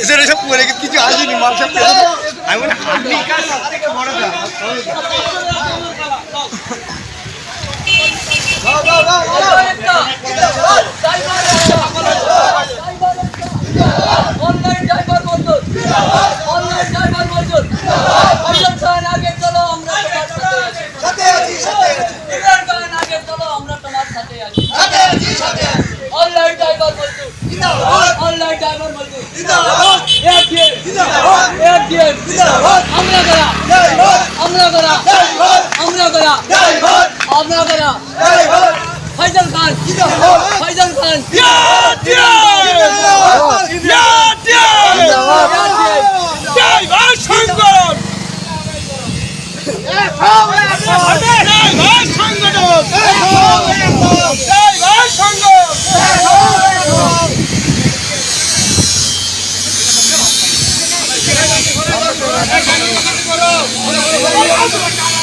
এছাড়া এসব পরে কিছু আসেনি মাল সব আমি বলি হাঁটনি বড় আমরা তোমার সাথে আছি অনলাইন ড্রাইভার বন্ধু। অনলাইন ড্রাইভার বন্ধু। এক দিয়ে এক দিয়ে আমরা করা আমরা করা আমরা করা আমরা করা ফাইজাল খান। ফাইজাল খান। Let's go.